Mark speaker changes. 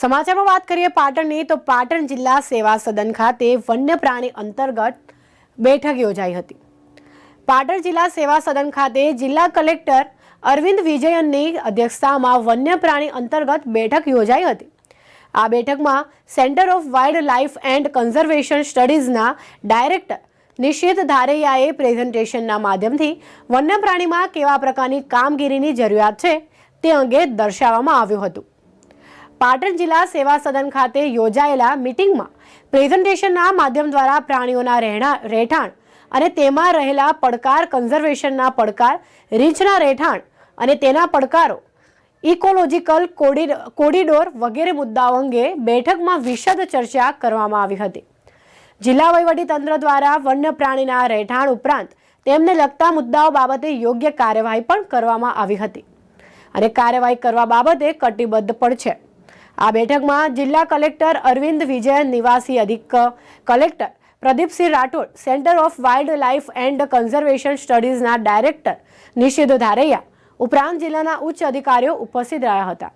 Speaker 1: સમાચારમાં વાત કરીએ પાટણની, તો પાટણ જિલ્લા સેવા સદન ખાતે વન્ય પ્રાણી અંતર્ગત બેઠક યોજાઈ હતી. પાટણ જિલ્લા સેવા સદન ખાતે જિલ્લા કલેક્ટર અરવિંદ વિજયનની અધ્યક્ષતામાં વન્ય પ્રાણી અંતર્ગત બેઠક યોજાઈ હતી. આ બેઠકમાં centre of wild life and conservation સ્ટડીઝના director નિશ્ચિત ધારૈયાએ પ્રેઝન્ટેશનના માધ્યમથી વન્ય પ્રાણીમાં કેવા પ્રકારની કામગીરીની જરૂરિયાત છે તે અંગે દર્શાવવામાં આવ્યું હતું. પાટણ જિલ્લા સેવા સદન ખાતે યોજાયેલા મિટિંગમાં પ્રેઝન્ટેશનના માધ્યમ દ્વારા પ્રાણીઓના રહેઠાણ અને તેમાં રહેલા પડકાર કન્ઝર્વેશનના પડકાર, રીંછના રહેઠાણ અને તેના પડકારો, ઇકોલોજીકલ કોરિડોર વગેરે મુદ્દાઓ અંગે બેઠકમાં વિશદ ચર્ચા કરવામાં આવી હતી. જિલ્લા વહીવટીતંત્ર દ્વારા વન્ય પ્રાણીના રહેઠાણ ઉપરાંત તેમને લગતા મુદ્દાઓ બાબતે યોગ્ય કાર્યવાહી પણ કરવામાં આવી હતી. અને કાર્યવાહી કરવા બાબતે કટિબદ્ધ પણ છે. આ બેઠકમાં જિલ્લા કલેક્ટર અરવિંદ વિજય, નિવાસી અધિક collector Pradipsinh Rathod, centre of wild life and conservation સ્ટડીઝના director Nishith Dharaiya, ઉપરાંત જિલ્લાના ઉચ્ચ અધિકારીઓ ઉપસ્થિત રહ્યા હતા.